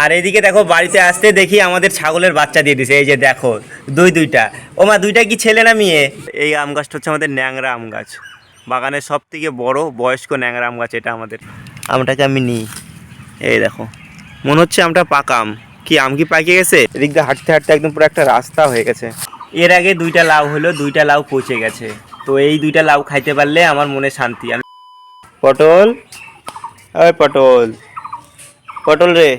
আর এদিকে দেখো বাড়িতে আসতে দেখি আমাদের ছাগলের বাচ্চা দিয়ে দিছে। এই যে দেখো দুই দুইটা। ও মা দুইটা কি ছেলে না মেয়ে? এই আম গাছটা হচ্ছে আমাদের ন্যাংরা আম গাছ। বাগানের সব থেকে বড় বয়স্ক ন্যাংরা আম গাছ এটা আমাদের। আমটাকে আমি নিই। এই দেখো মনে হচ্ছে আমটা পাকা আম। কি আম কি পাকিয়ে গেছে? এদিক দিয়ে হাঁটতে হাঁটতে একদম পুরো একটা রাস্তা হয়ে গেছে। এর আগে দুইটা লাউ হলো দুইটা লাউ পচে গেছে। তো এই দুইটা লাউ খাইতে পারলে আমার মনে শান্তি। আমি পটল? ওই পটল। পটল রে।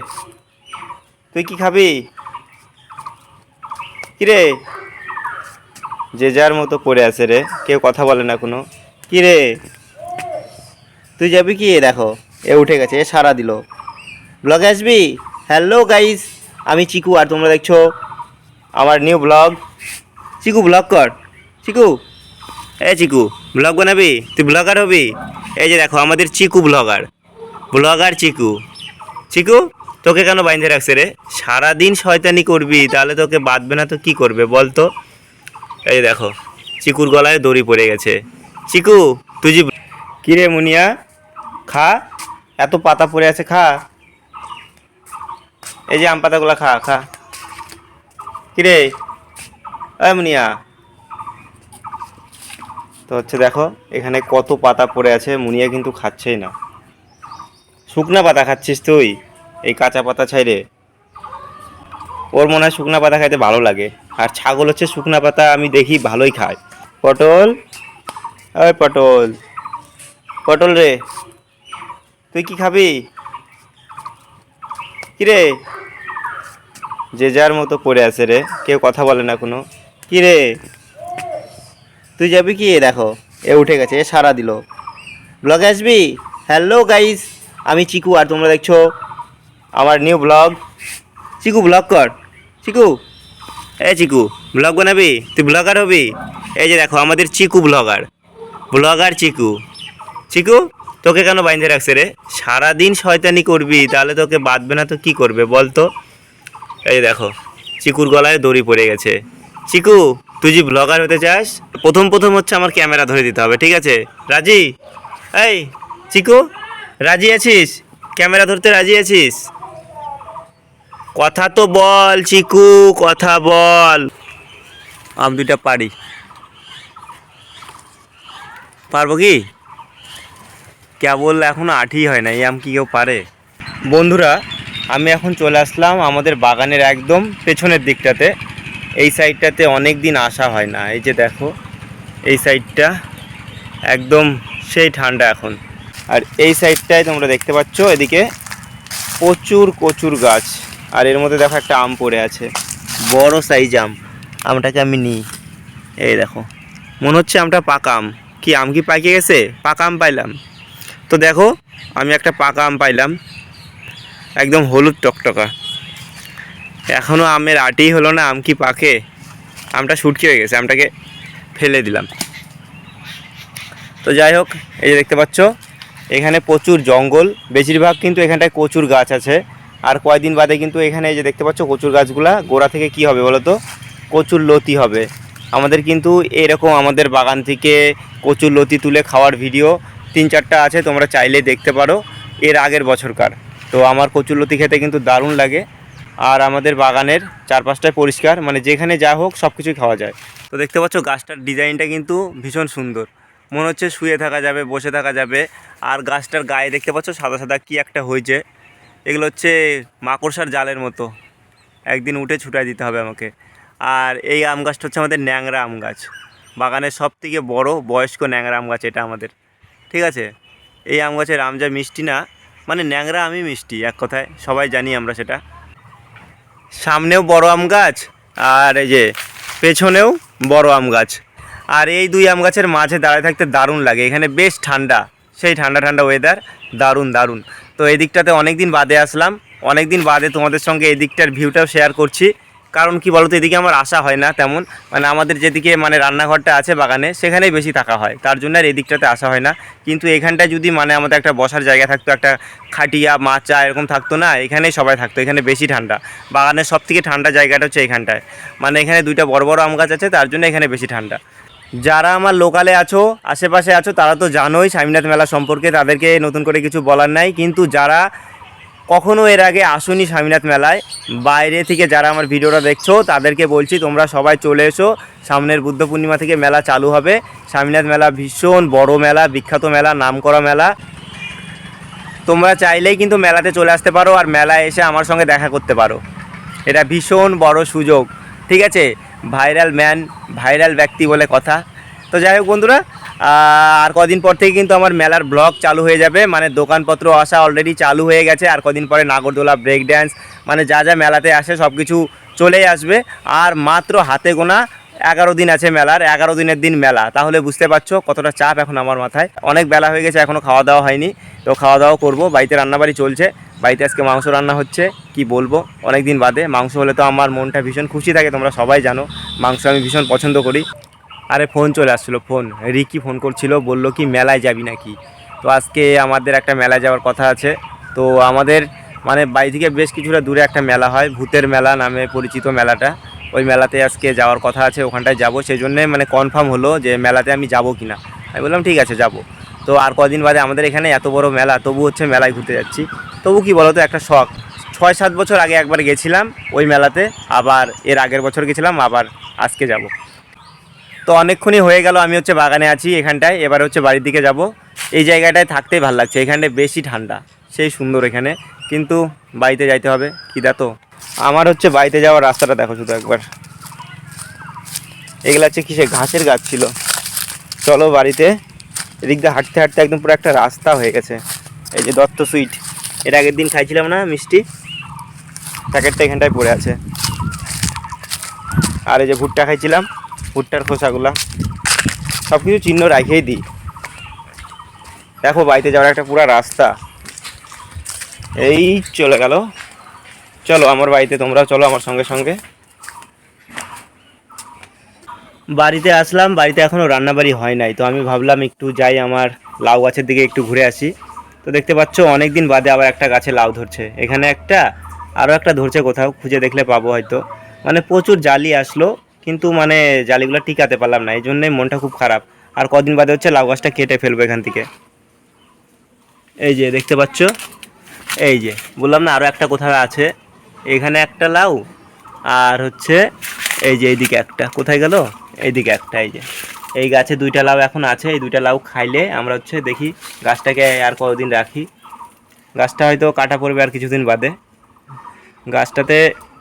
তুই কি খাবি? কি রে যে যার মতো পড়ে আছে রে, কেউ কথা বলে না কোনো। কি রে তুই যাবি কি? দেখো, এ উঠে গেছে, এ সারা দিল। ব্লগে আসবি? হ্যালো গাইস আমি চিকু, আর তোমরা দেখছ আমার নিউ ব্লগ চিকু ব্লগ কর। চিকু? এ চিকু ব্লগ বানাবি? তুই ব্লগার হবি? এই যে দেখো, আমাদের চিকু ব্লগার ব্লগার চিকু। চিকু? তোকে কেন বাইন্ধে রাখছে রে? সারাদিন শয়তানি করবি, তাহলে তোকে বাঁধবে না তো কি করবে বল তো? এই দেখো, চিকুর গলায় দড়ি পড়ে গেছে। চিকু, তুই যে কী রে মুনিয়া? খা, এত পাতা পড়ে আছে, খা। এই যে আম পাতাগুলো খা খা। কী রে? এই মুনিয়া। তো হচ্ছে দেখো, এখানে কত পাতা পড়ে আছে, মুনিয়া কিন্তু খাচ্ছেই না। শুকনা পাতা খাচ্ছিস তুই? এই কাঁচা পাতা ছাইরে ওর মনে হয় শুকনা পাতা খাইতে ভালো লাগে। আর ছাগল হচ্ছে শুকনা পাতা, আমি দেখি ভালোই খায়। পটল? ওই পটল। পটল রে, তুই কি খাবি? কি রে? যে যার মতো পড়ে আছে রে, কেউ কথা বলে না কোনো। কি রে? তুই যাবি কি? দেখো, এ উঠে গেছে, এ সারা দিল। ব্লগে আসবি? হ্যালো গাইস আমি চিকু, আর তোমরা দেখছ আমার নিউ ব্লগ চিকু ব্লগ কর। চিকু, এ চিকু ব্লগ বানাবি? তুই ব্লগার হবি? এই যে দেখো, আমাদের চিকু ব্লগার ব্লগার চিকু। চিকু, তোকে কেন বাইন্ধে রাখছে রে? সারাদিন শয়তানি করবি, তাহলে তোকে বাঁধবে না তো কি করবে, বল তো। এই দেখো, চিকুর গলায় দড়ি পড়ে গেছে। চিকু, তুই যে ব্লগার হতে চাস, প্রথম প্রথম হচ্ছে আমার ক্যামেরা ধরে দিতে হবে, ঠিক আছে? রাজি? এই, চিকু, রাজি আছিস? ক্যামেরা ধরতে রাজি আছিস? কথা তো বল, চিকু, কথা বল। আমি দুইটা পারি। পারব কি? কেবল এখন আঠি হয় না, এই আম কি কেউ পারে? বন্ধুরা, আমি এখন চলে আসলাম আমাদের বাগানের একদম পেছনের দিকটাতে। এই সাইডটাতে অনেক দিন আসা হয় না, এই যে দেখো, এই সাইডটা একদম সেই ঠান্ডা এখন। আর এই সাইডটায় তোমরা দেখতে পাচ্ছ, এদিকে প্রচুর কচুর গাছ। আর এর মধ্যে দেখো একটা আম পড়ে আছে। বড় সাইজ আম। আমটাকে আমি নিই। এই দেখো। মনে হচ্ছে আমটা পাকা আম। কি আম কি পাকিয়ে গেছে? পাকা আম পাইলাম। তো দেখো, আমি একটা পাকা আম পাইলাম। একদম হলুদ টকটকা। এখনও আমের আটি হলো না, আম কি পাকে? আমটা শুটকি হয়ে গেছে, আমটাকে ফেলে দিলাম। তো যাই হোক, এই যে দেখতে পাচ্ছ, এখানে প্রচুর জঙ্গল। বেশিরভাগ কিন্তু এখানটায় কচুর গাছ আছে। আর কয়দিন বাদে কিন্তু এখানে যে দেখতে পাচ্ছ কচুর গাছগুলা, গোড়া থেকে কি হবে বলো তো? কচুর লতি হবে। আমাদের কিন্তু এরকম আমাদের বাগান থেকে কচুর লতি তুলে খাওয়ার ভিডিও তিন চারটা আছে, তোমরা চাইলে দেখতে পারো। এর আগের বছরকার। তো আমার কচুর লতি খেতে কিন্তু দারুণ লাগে। আর আমাদের বাগানের চারপাশটায় পরিষ্কার মানে যেখানে যা হোক সব কিছুই খাওয়া যায়। তো দেখতে পাচ্ছ গাছটার ডিজাইনটা কিন্তু ভীষণ সুন্দর। মনে হচ্ছে শুয়ে থাকা যাবে, বসে থাকা যাবে। আর গাছটার গায়ে দেখতে পাচ্ছ সাদা সাদা কি একটা হয়েছে। এগুলো হচ্ছে মাকড়সার জালের মতো। একদিন উঠে ছুটাই দিতে হবে আমাকে। আর এই আম গাছটা হচ্ছে আমাদের ন্যাংরা আম গাছ। বাগানের সব থেকে বড়ো বয়স্ক ন্যাংরা আম গাছ এটা আমাদের। ঠিক আছে? এই আম গাছের আম যা মিষ্টি না মানে ন্যাংরা আমি মিষ্টি, এক কথায়। সবাই জানি আমরা সেটা। সামনেও বড় আম গাছ, আর এই যে পেছনেও বড় আম গাছ। আর এই দুই আম গাছের মাঝে দাঁড়ায় থাকতে দারুণ লাগে। এখানে বেশ ঠান্ডা, সেই ঠান্ডা ঠান্ডা ওয়েদার দারুণ দারুণ। তো এই দিকটাতে অনেক দিন বাদে আসলাম। অনেক দিন বাদে তোমাদের সঙ্গে এই দিকটার ভিউটাও শেয়ার করছি। কারণ কি বলতো, এদিকে আমার আসা হয় না তেমন। মানে আমাদের যেদিকে মানে রান্নাঘরটা আছে বাগানে, সেখানেই বেশি থাকা হয়। তার জন্য আর এদিকটাতে আসা হয় না। কিন্তু এখানটায় যদি মানে আমাদের একটা বসার জায়গা থাকতো, একটা খাটিয়া, মাচা এরকম থাকতো না, এখানেই সবাই থাকতো। এখানে বেশি ঠান্ডা। বাগানের সব থেকে ঠান্ডা জায়গাটা হচ্ছে এখানটায়। মানে এখানে দুইটা বড় বড় আম গাছ আছে, তার জন্য এখানে বেশি ঠান্ডা। যারা আমার লোকালে আছো, আশেপাশে আছো, তারা তো জানোই স্বামীনাথ মেলা সম্পর্কে, তাদেরকে নতুন করে কিছু বলার নাই। কিন্তু যারা কখনো এর আগে আসুনি স্বামীনাথ মেলায়, বাইরে থেকে যারা আমার ভিডিওটা দেখছ, তাদেরকে বলছি তোমরা সবাই চলে এসো। সামনের বুদ্ধ পূর্ণিমা থেকে মেলা চালু হবে। স্বামীনাথ মেলা ভীষণ বড় মেলা, বিখ্যাত মেলা, নামকরা মেলা। তোমরা চাইলেই কিন্তু মেলাতে চলে আসতে পারো আর মেলায় এসে আমার সঙ্গে দেখা করতে পারো। এটা ভীষণ বড় সুযোগ। ঠিক আছে? ভাইরাল ম্যান, ভাইরাল ব্যক্তি বলে কথা। তো যাই হোক বন্ধুরা আর কদিন পর থেকে কিন্তু আমার মেলার ব্লগ চালু হয়ে যাবে। মানে দোকানপত্র আসা অলরেডি চালু হয়ে গেছে, আর কদিন পরে নাগরদোলা ব্রেক ড্যান্স মানে যা যা মেলাতে আসে সব কিছু চলেই আসবে। আর মাত্র হাতে গোনা এগারো দিন আছে মেলার, এগারো দিনের দিন মেলা। তাহলে বুঝতে পারছ কতটা চাপ এখন আমার মাথায়। অনেক বেলা হয়ে গেছে এখনও খাওয়া দাওয়া হয়নি। তো খাওয়া দাওয়া করব, বাড়িতে রান্নাবাড়ি চলছে। বাড়িতে আজকে মাংস রান্না হচ্ছে, কি বলব? অনেক দিন বাদে। মাংস হলে তো আমার মনটা ভীষণ খুশি থাকে, তোমরা সবাই জানো। মাংস আমি ভীষণ পছন্দ করি। আরে, ফোন চলে আসছিল, ফোন। রিকি ফোন করছিল, বলল কি, মেলায় যাবি নাকি? তো আজকে আমাদের একটা মেলায় যাওয়ার কথা আছে। তো আমাদের মানে বাড়ি থেকে বেশ কিছুটা দূরে একটা মেলা হয়, ভূতের মেলা নামে পরিচিত মেলাটা। ওই মেলাতে আজকে যাওয়ার কথা আছে, ওখানটায় যাব। সেই জন্যে মানে কনফার্ম হলো যে মেলাতে আমি যাব কি না আমি বললাম, ঠিক আছে, যাব। তো আর কদিন বাদে আমাদের এখানে এত বড় মেলা তবু হচ্ছে মেলায় ঘুরতে যাচ্ছি। তবু কি বলো তো একটা শখ। ছয় সাত বছর আগে একবার গেছিলাম ওই মেলাতে, আবার এর আগের বছর গেছিলাম, আবার আজকে যাব। তো অনেকক্ষণই হয়ে গেল, আমি হচ্ছে বাগানে আছি এখানটায়, এবার হচ্ছে বাড়ির দিকে যাব। এই জায়গাটায় থাকতেই ভালো লাগছে, এখানটায় বেশি ঠান্ডা, সেই সুন্দর এখানে। কিন্তু বাড়িতে যাইতে হবে, খিদা তো। আমার হচ্ছে বাড়িতে যাওয়ার রাস্তাটা দেখো শুধু একবার। এগুলো হচ্ছে কিসে ঘাসের গাছ ছিল। চলো বাড়িতে। এদিক দিয়ে হাঁটতে হাঁটতে একদম পুরো একটা রাস্তা হয়ে গেছে। এই যে দত্ত সুইট। এর আগের দিন খাইছিলাম না মিষ্টি? প্যাকেটটা এখানটায় পড়ে আছে। আর এই যে ভুট্টা খাইছিলাম, ভুট্টার খোসাগুলা। সব কিছু চিহ্ন রাখিয়েই দিই। দেখো বাড়িতে যাওয়ার একটা পুরো রাস্তা। এই চলে গেল। চলো, আমার বাড়িতে তোমরাও চলো আমার সঙ্গে সঙ্গে। বাড়িতে আসলাম, বাড়িতে এখনও রান্নাবাড়ি হয় নাই। তো আমি ভাবলাম একটু যাই আমার লাউ গাছের দিকে একটু ঘুরে আসি। তো দেখতে পাচ্ছ অনেক দিন বাদে আবার একটা গাছে লাউ ধরছে। এখানে একটা আরও একটা ধরছে কোথাও, খুঁজে দেখলে পাবো হয়তো। মানে প্রচুর জালি আসলো, কিন্তু মানে জালিগুলো টিকাতে পারলাম না এই জন্যই মনটা খুব খারাপ। আর কদিন বাদে হচ্ছে লাউ গাছটা কেটে ফেলব এখান থেকে। এই যে, দেখতে পাচ্ছ? এই যে, বললাম না আরও একটা কোথাও আছে। এখানে একটা লাউ, আর হচ্ছে এই যে এইদিকে একটা। কোথায় গেল? এইদিকে একটা, এই যে। এই গাছে দুইটা লাউ এখন আছে, এই দুইটা লাউ খাইলে আমরা হচ্ছে দেখি গাছটাকে আর কতদিন রাখি। গাছটা হয়তো কাটা পড়বে আর কিছুদিন বাদে। গাছটাতে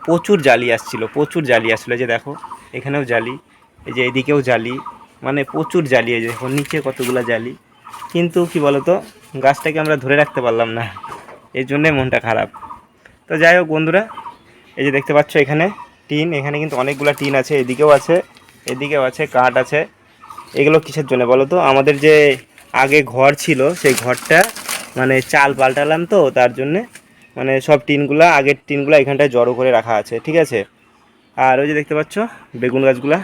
প্রচুর জালি আসছিল, প্রচুর জালি আসছিল যে দেখো, এখানেও জালি, এই যে এইদিকেও জালি মানে প্রচুর জালি, এই যে দেখো, নিচে কতগুলো জালি। কিন্তু কি বলতো, গাছটাকে আমরা ধরে রাখতে পারলাম না এই জন্যে মনটা খারাপ। তো যাই হোক বন্ধুরা, এই যে দেখতে পাচ্ছ এখানে টিন, এখানে কিন্তু অনেকগুলো টিন আছে, এদিকেও আছে এদিকেও আছে, কাঠ আছে। এগুলো কিসের জন্য বলো তো? আমাদের যে আগে ঘর ছিল, সেই ঘরটা মানে চাল পাল্টালাম তো, তার জন্যে মানে সব টিনগুলো, আগের টিনগুলা এখানটায় জড়ো করে রাখা আছে, ঠিক আছে? আর ওই যে দেখতে পাচ্ছ, বেগুন গাছগুলা,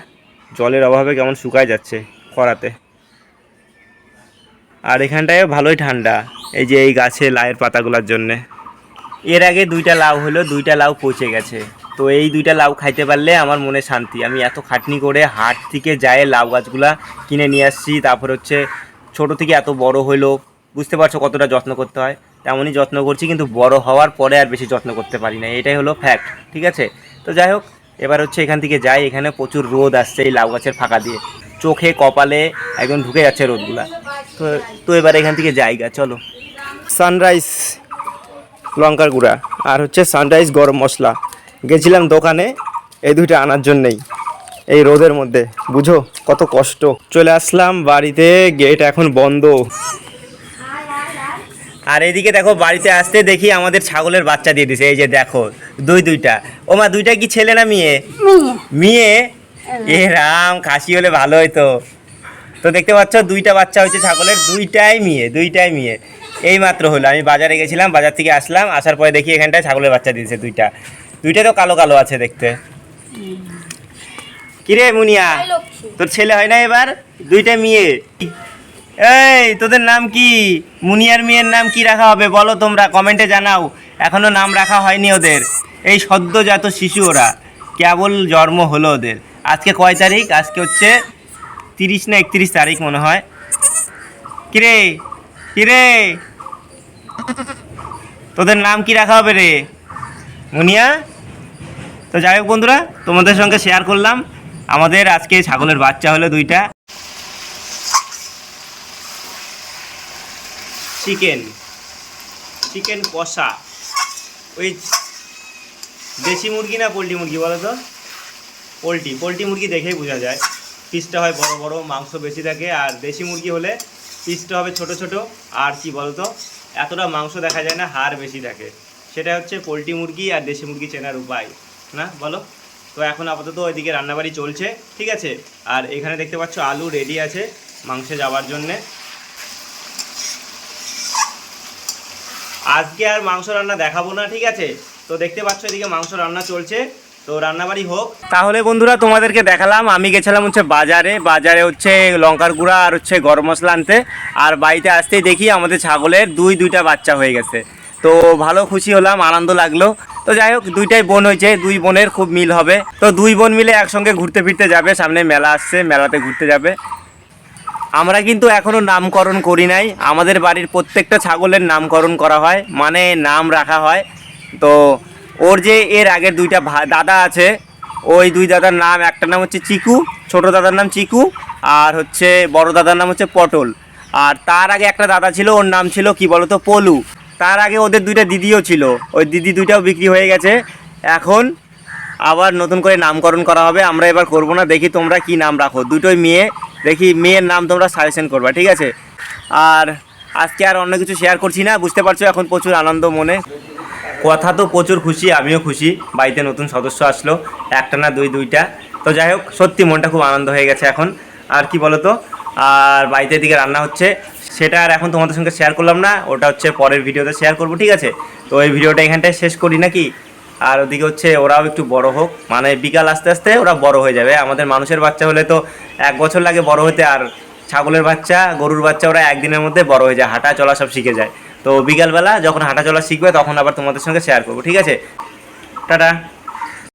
জলের অভাবে কেমন শুকায় যাচ্ছে খরাতে। আর এখানটায় ভালোই ঠান্ডা, এই যে এই গাছে লায়ের পাতাগুলোর জন্যে। এর আগে দুইটা লাউ হলো, দুইটা লাউ পচে গেছে। তো এই দুইটা লাউ খাইতে পারলে আমার মনে শান্তি। আমি এত খাটনি করে হাট থেকে যায় লাউ গাছগুলা কিনে নিয়ে আসছি। তারপর হচ্ছে ছোট থেকে এত বড় হলো বুঝতে পারছ কতটা যত্ন করতে হয়। তেমনই যত্ন করছি, কিন্তু বড় হওয়ার পরে আর বেশি যত্ন করতে পারি না। এটাই হলো ফ্যাক্ট ঠিক আছে? তো যাই হোক, এবার হচ্ছে এখান থেকে যাই। এখানে প্রচুর রোদ আসছে এই লাউ গাছের ফাঁকা দিয়ে। চোখে, কপালে একদম ঢুকে যাচ্ছে রোদগুলা। তো তো এবার এখান থেকে জায়গা চলো। সানরাইজ লঙ্কার গুঁড়া আর হচ্ছে সানরাইজ গরম মশলা। গেছিলাম দোকানে এই দুইটা আনার জন্যেই। এই রোদের মধ্যে বুঝো কত কষ্ট। চলে আসলাম বাড়িতে গেট এখন বন্ধ। আর এদিকে দেখো বাড়িতে আসতে দেখি আমাদের ছাগলের বাচ্চা দিয়ে দিছে এই যে দেখো দুই দুইটা। ও মা দুইটা কি ছেলে না মেয়ে? মেয়ে। এ রাম খাসি হলে ভালো হইতো তো দেখতে পাচ্ছ দুইটা বাচ্চা হয়েছে ছাগলের দুইটাই মেয়ে দুইটাই মেয়ে। এই মাত্র হলো। আমি বাজারে গেছিলাম বাজার থেকে আসলাম আসার পরে দেখি এখানটায় ছাগলের বাচ্চা দিয়েছে দুইটা। দুইটা তো কালো কালো আছে দেখতে। কিরে মুনিয়া তোর ছেলে হয় না এবার? দুইটা মেয়ে। এই তোদের নাম কি? মুনিয়ার মেয়ের নাম কি রাখা হবে বলো তোমরা কমেন্টে জানাও। এখনও নাম রাখা হয়নি ওদের। এই সদ্যজাত শিশু ওরা। কেবল জন্ম হলো ওদের। আজকে কয় তারিখ? আজকে হচ্ছে তিরিশ না একত্রিশ তারিখ মনে হয়। কিরে? কিরে? তোদের নাম কি রাখা হবে রে? মুনিয়া? তো যাই হোক বন্ধুরা, তোমাদের সঙ্গে শেয়ার করলাম। আমাদের আজকে ছাগলের বাচ্চা হলো দুইটা। চিকেন চিকেন কষা। ওই দেশি মুরগি না পোলট্রি মুরগি বলো তো? পোলট্রি। পোলট্রি মুরগি দেখেই বোঝা যায়। পিসটা হয় বড় বড়, মাংস বেশি থাকে। আর দেশি মুরগি হলে পিসটা হবে ছোট ছোট। আর কি বলতো? এতটা মাংস দেখা যায় না, হাড় বেশি থাকে সেটা হচ্ছে পোলট্রি মুরগি আর দেশি মুরগি চেনার উপায়, না? বলো? তো এখন আপাতত ওইদিকে রান্নাবাড়ি চলছে, ঠিক আছে? আর এখানে দেখতে পাচ্ছ আলু রেডি আছে মাংসে যাওয়ার জন্যে। আজকে আর মাংস রান্না দেখাবো না, ঠিক আছে? তো দেখতে পাচ্ছ এদিকে মাংস রান্না চলছে। তো রান্নাবাড়ি হোক। তাহলে বন্ধুরা তোমাদেরকে দেখালাম, আমি গেছিলাম হচ্ছে বাজারে। বাজারে হচ্ছে লঙ্কার গুঁড়া আর হচ্ছে গরম মশলা আনতে। আর বাড়িতে আসতেই দেখি আমাদের ছাগলের দুই, দুইটা বাচ্চা হয়ে গেছে। তো ভালো খুশি হলাম, আনন্দ লাগল। তো যাই হোক, দুইটাই বোন হয়েছে, দুই বোনের খুব মিল হবে। তো দুই বোন মিলে একসঙ্গে ঘুরতে ফিরতে যাবে, সামনে মেলা আসছে, মেলাতে ঘুরতে যাবে। আমরা কিন্তু এখনও নামকরণ করি নাই। আমাদের বাড়ির প্রত্যেকটা ছাগলের নামকরণ করা হয় মানে নাম রাখা হয়। তো ওর যে এর আগের দুইটা দাদা আছে, ওই দুই দাদার নাম একটা নাম হচ্ছে চিকু, ছোট দাদার নাম চিকু, আর হচ্ছে বড় দাদার নাম হচ্ছে পটল। আর তার আগে একটা দাদা ছিল, ওর নাম ছিল কি বলতো, পলু। তার আগে ওদের দুইটা দিদিও ছিল। ওই দিদি দুইটাও বিক্রি হয়ে গেছে। এখন আবার নতুন করে নামকরণ করা হবে। আমরা এবার করব না, দেখি তোমরা কি নাম রাখো। দুটোই মেয়ে, দেখি মেয়ের নাম তোমরা সাজেশন করবা, ঠিক আছে? আর আজকে আর অন্য কিছু শেয়ার করছি না, বুঝতে পারছ এখন প্রচুর আনন্দ মনে। কথা তো প্রচুর খুশি, আমিও খুশি। বাড়িতে নতুন সদস্য আসলো, একটা না দুই, দুইটা। তো যাই হোক, সত্যি মনটা খুব আনন্দ হয়ে গেছে এখন। আর কি বলো তো আর বাড়িতে দিকে রান্না হচ্ছে, সেটা আর এখন তোমাদের সঙ্গে শেয়ার করলাম না, ওটা হচ্ছে পরের ভিডিওতে শেয়ার করব, ঠিক আছে? তো এই ভিডিওটা এখানটায় শেষ করি নাকি? আর ওদিকে হচ্ছে ওরাও একটু বড় হোক মানে বিকাল আস্তে আস্তে ওরা বড় হয়ে যাবে। আমাদের মানুষের বাচ্চা হলে তো এক বছর লাগে বড় হতে, আর ছাগলের বাচ্চা, গরুর বাচ্চা ওরা একদিনের মধ্যে বড় হয়ে যায়, হাঁটা চলা সব শিখে যায়। তো বিকালবেলা যখন হাঁটা চলা শিখবে, তখন আবার তোমাদের সঙ্গে শেয়ার করব, ঠিক আছে? টাটা।